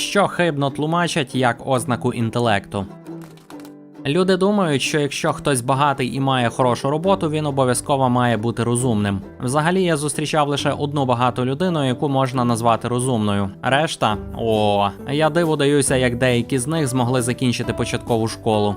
що хибно тлумачать як ознаку інтелекту. Люди думають, що якщо хтось багатий і має хорошу роботу, він обов'язково має бути розумним. Взагалі я зустрічав лише одну багату людину, яку можна назвати розумною. Решта о, я диву даюся, як деякі з них змогли закінчити початкову школу.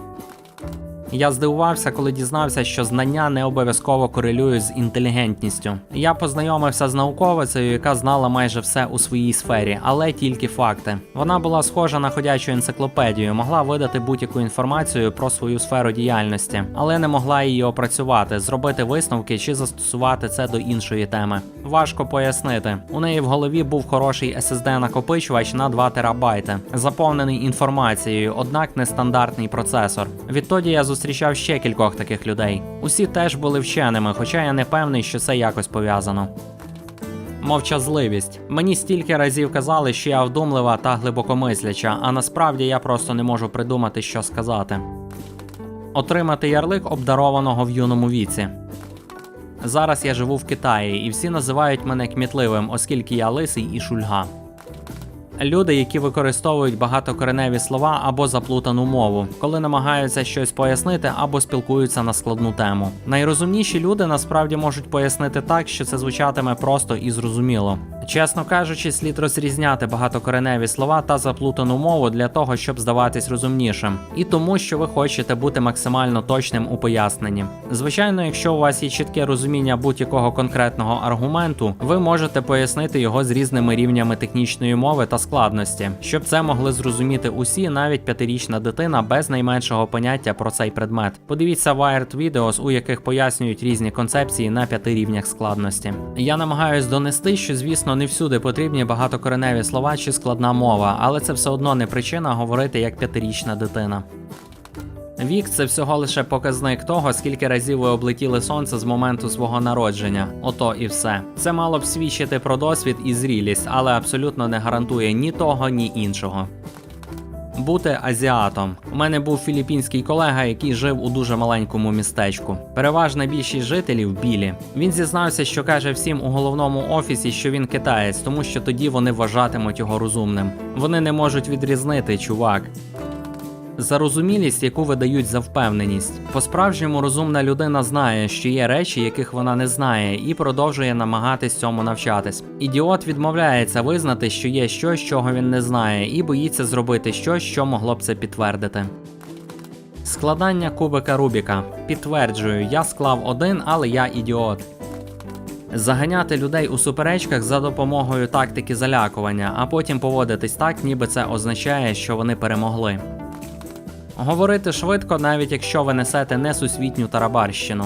Я здивувався, коли дізнався, що знання не обов'язково корелюють з інтелігентністю. Я познайомився з науковицею, яка знала майже все у своїй сфері, але тільки факти. Вона була схожа на ходячу енциклопедію, могла видати будь-яку інформацію про свою сферу діяльності, але не могла її опрацювати, зробити висновки чи застосувати це до іншої теми. Важко пояснити. У неї в голові був хороший SSD накопичувач на 2 терабайти, заповнений інформацією, однак нестандартний процесор. Відтоді я зустрічав ще кількох таких людей. Усі теж були вченими, хоча я не певний, що це якось пов'язано. Мовчазливість. Мені стільки разів казали, що я вдумлива та глибокомисляча, а насправді я просто не можу придумати, що сказати. Отримати ярлик обдарованого в юному віці. Зараз я живу в Китаї, і всі називають мене кмітливим, оскільки я лисий і шульга. Люди, які використовують багатокореневі слова або заплутану мову, коли намагаються щось пояснити або спілкуються на складну тему. Найрозумніші люди насправді можуть пояснити так, що це звучатиме просто і зрозуміло. Чесно кажучи, слід розрізняти багатокореневі слова та заплутану мову для того, щоб здаватись розумнішим, і тому, що ви хочете бути максимально точним у поясненні. Звичайно, якщо у вас є чітке розуміння будь-якого конкретного аргументу, ви можете пояснити його з різними рівнями технічної мови та складності, щоб це могли зрозуміти усі, навіть п'ятирічна дитина без найменшого поняття про цей предмет. Подивіться Wired Videos, у яких пояснюють різні концепції на п'яти рівнях складності. Я намагаюсь донести, що звісно не всюди потрібні багатокореневі слова чи складна мова, але це все одно не причина говорити як п'ятирічна дитина. Вік це всього лише показник того, скільки разів ви облетіли сонце з моменту свого народження. Ото і все. Це мало б свідчити про досвід і зрілість, але абсолютно не гарантує ні того, ні іншого. Бути азіатом. У мене був філіппінський колега, який жив у дуже маленькому містечку. Переважна більшість жителів білі. Він зізнався, що каже всім у головному офісі, що він китаєць, тому що тоді вони вважатимуть його розумним. Вони не можуть відрізнити, чувак. Зарозумілість, яку видають за впевненість. По-справжньому розумна людина знає, що є речі, яких вона не знає, і продовжує намагатись цьому навчатись. Ідіот відмовляється визнати, що є щось, чого він не знає, і боїться зробити щось, що могло б це підтвердити. Складання кубика Рубіка. Підтверджую, я склав один, але я ідіот. Заганяти людей у суперечках за допомогою тактики залякування, а потім поводитись так, ніби це означає, що вони перемогли. Говорити швидко, навіть якщо ви несете несусвітню тарабарщину.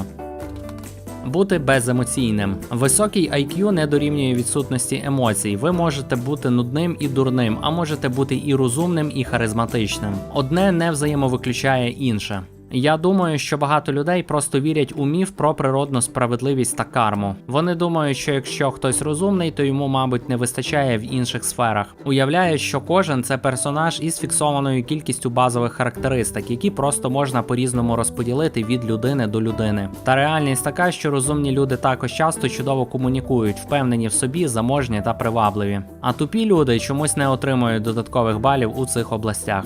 Бути беземоційним. Високий IQ не дорівнює відсутності емоцій. Ви можете бути нудним і дурним, а можете бути і розумним, і харизматичним. Одне не взаємовиключає інше. Я думаю, що багато людей просто вірять у міф про природну справедливість та карму. Вони думають, що якщо хтось розумний, то йому, мабуть, не вистачає в інших сферах. Уявляють, що кожен це персонаж із фіксованою кількістю базових характеристик, які просто можна по-різному розподілити від людини до людини. Та реальність така, що розумні люди також часто чудово комунікують, впевнені в собі, заможні та привабливі. А тупі люди чомусь не отримують додаткових балів у цих областях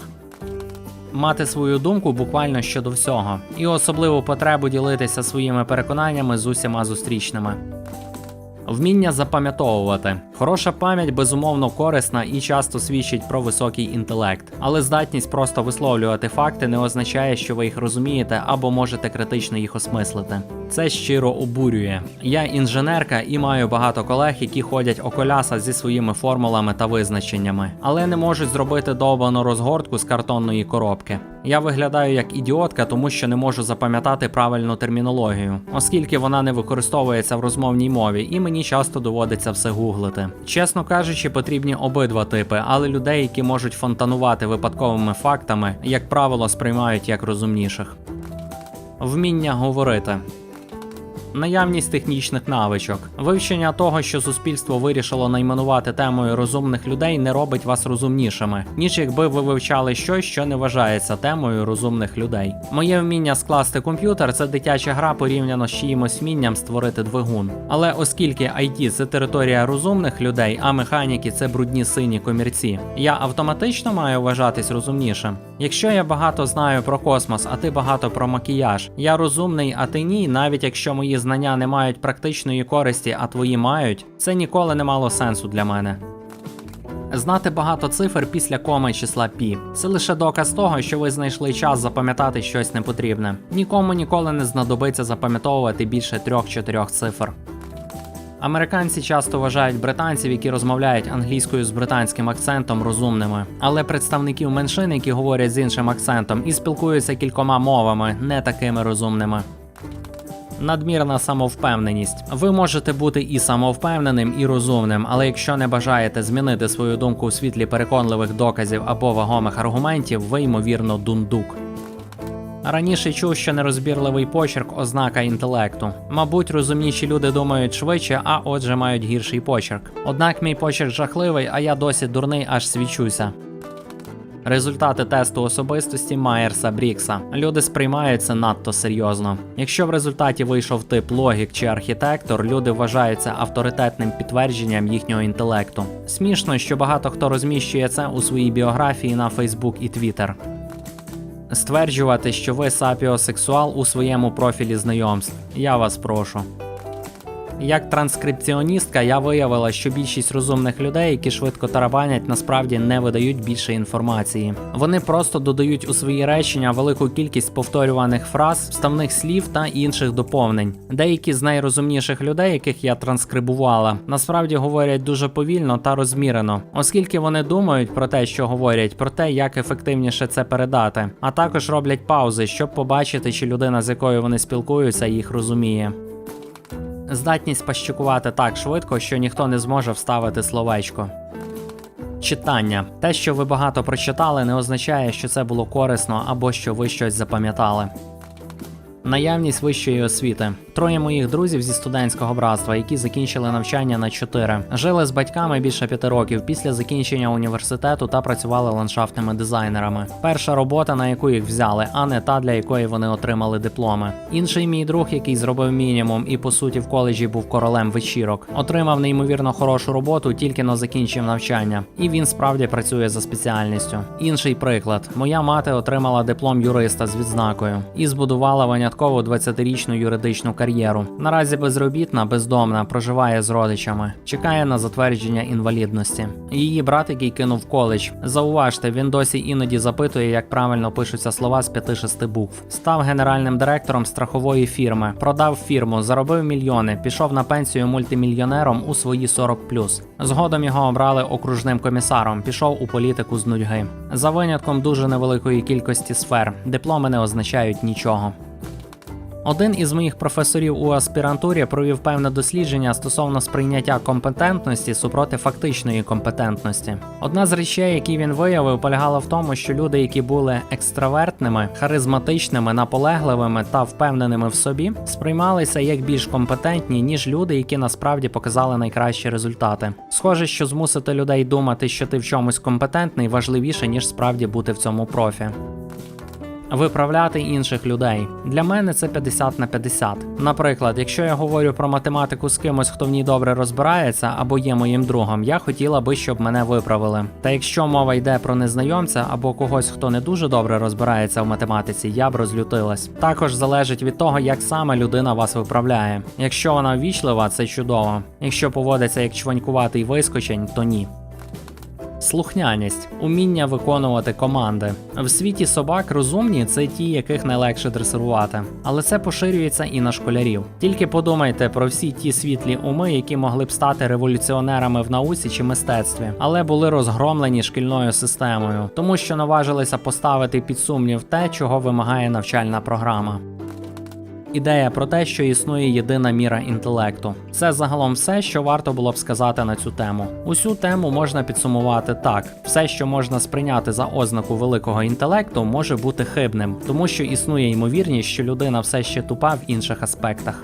мати свою думку буквально щодо всього, і особливу потребу ділитися своїми переконаннями з усіма зустрічними. Вміння запам'ятовувати. Хороша пам'ять безумовно корисна і часто свідчить про високий інтелект, але здатність просто висловлювати факти не означає, що ви їх розумієте або можете критично їх осмислити. Це щиро обурює. Я інженерка і маю багато колег, які ходять околяса зі своїми формулами та визначеннями, але не можуть зробити довбану розгортку з картонної коробки. Я виглядаю як ідіотка, тому що не можу запам'ятати правильну термінологію, оскільки вона не використовується в розмовній мові, і мені часто доводиться все гуглити. Чесно кажучи, потрібні обидва типи, але людей, які можуть фонтанувати випадковими фактами, як правило, сприймають як розумніших. Вміння говорити. Наявність технічних навичок. Вивчення того, що суспільство вирішило найменувати темою розумних людей, не робить вас розумнішими, ніж якби ви вивчали щось, що не вважається темою розумних людей. Моє вміння скласти комп'ютер це дитяча гра порівняно з чиїмось вмінням створити двигун. Але оскільки IT це територія розумних людей, а механіки це брудні сині комірці, я автоматично маю вважатись розумнішим. Якщо я багато знаю про космос, а ти багато про макіяж, я розумний, а ти ні, навіть якщо мої знання не мають практичної користі, а твої мають, це ніколи не мало сенсу для мене. Знати багато цифр після коми числа пі. Це лише доказ того, що ви знайшли час запам'ятати щось непотрібне. Нікому ніколи не знадобиться запам'ятовувати більше трьох-чотирьох цифр. Американці часто вважають британців, які розмовляють англійською з британським акцентом, розумними, але представників меншин, які говорять з іншим акцентом і спілкуються кількома мовами, не такими розумними. Надмірна самовпевненість. Ви можете бути і самовпевненим, і розумним, але якщо не бажаєте змінити свою думку у світлі переконливих доказів або вагомих аргументів, ви ймовірно дундук. Раніше чув, що нерозбірливий почерк ознака інтелекту. Мабуть, розумніші люди думають швидше, а отже мають гірший почерк. Однак мій почерк жахливий, а я досі дурний, аж свічуся. Результати тесту особистості Майерса Брікса. Люди сприймають це надто серйозно. Якщо в результаті вийшов тип логік чи архітектор, люди вважаються авторитетним підтвердженням їхнього інтелекту. Смішно, що багато хто розміщує це у своїй біографії на Facebook і Twitter. Стверджувати, що ви сапіосексуал у своєму профілі знайомств. Я вас прошу. Як транскрипціоністка, я виявила, що більшість розумних людей, які швидко тарабанять, насправді не видають більше інформації. Вони просто додають у свої речення велику кількість повторюваних фраз, вставних слів та інших доповнень. Деякі з найрозумніших людей, яких я транскрибувала, насправді говорять дуже повільно та розмірено, оскільки вони думають про те, що говорять, про те, як ефективніше це передати, а також роблять паузи, щоб побачити, чи людина, з якою вони спілкуються, їх розуміє. Здатність пащикувати так швидко, що ніхто не зможе вставити словечко. Читання. Те, що ви багато прочитали, не означає, що це було корисно або що ви щось запам'ятали. Наявність вищої освіти. Троє моїх друзів зі студентського братства, які закінчили навчання на 4, жили з батьками більше п'яти років після закінчення університету та працювали ландшафтними дизайнерами. Перша робота, на яку їх взяли, а не та, для якої вони отримали дипломи. Інший мій друг, який зробив мінімум і по суті в коледжі був королем вечірок, отримав неймовірно хорошу роботу, тільки но закінчив навчання, і він справді працює за спеціальністю. Інший приклад: моя мати отримала диплом юриста з відзнакою і збудувала виняткову 20-річну юридичну кар'єру. Наразі безробітна, бездомна, проживає з родичами, чекає на затвердження інвалідності. Її брат, який кинув коледж. Зауважте, він досі іноді запитує, як правильно пишуться слова з 5-6 букв. Став генеральним директором страхової фірми, продав фірму, заробив мільйони, пішов на пенсію мультимільйонером у свої 40+. Згодом його обрали окружним комісаром, пішов у політику з нудьги. За винятком дуже невеликої кількості сфер. Дипломи не означають нічого. Один із моїх професорів у аспірантурі провів певне дослідження стосовно сприйняття компетентності супроти фактичної компетентності. Одна з речей, які він виявив, полягала в тому, що люди, які були екстравертними, харизматичними, наполегливими та впевненими в собі, сприймалися як більш компетентні, ніж люди, які насправді показали найкращі результати. Схоже, що змусити людей думати, що ти в чомусь компетентний, важливіше ніж справді бути в цьому профі. Виправляти інших людей для мене це 50 на 50. Наприклад, якщо я говорю про математику з кимось, хто в ній добре розбирається або є моїм другом, я хотіла би, щоб мене виправили. Та якщо мова йде про незнайомця або когось, хто не дуже добре розбирається в математиці, я б розлютилась. Також залежить від того, як саме людина вас виправляє. Якщо вона ввічлива, це чудово. Якщо поводиться як чванькуватий вискочень, то ні. Слухняність, уміння виконувати команди. В світі собак розумні це ті, яких найлегше дресирувати. Але це поширюється і на школярів. Тільки подумайте про всі ті світлі уми, які могли б стати революціонерами в науці чи мистецтві, але були розгромлені шкільною системою, тому що наважилися поставити під сумнів те, чого вимагає навчальна програма. Ідея про те, що існує єдина міра інтелекту. Це загалом все, що варто було б сказати на цю тему. Усю тему можна підсумувати так: все, що можна сприйняти за ознаку великого інтелекту, може бути хибним, тому що існує ймовірність, що людина все ще тупа в інших аспектах.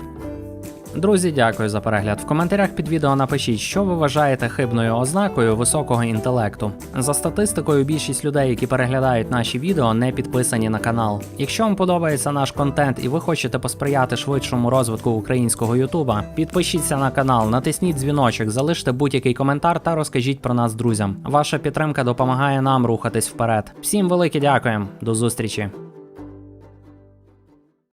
Друзі, дякую за перегляд. В коментарях під відео напишіть, що ви вважаєте хибною ознакою високого інтелекту. За статистикою, більшість людей, які переглядають наші відео, не підписані на канал. Якщо вам подобається наш контент і ви хочете посприяти швидшому розвитку українського Ютуба, підпишіться на канал, натисніть дзвіночок, залиште будь-який коментар та розкажіть про нас друзям. Ваша підтримка допомагає нам рухатись вперед. Всім велике дякуємо, до зустрічі!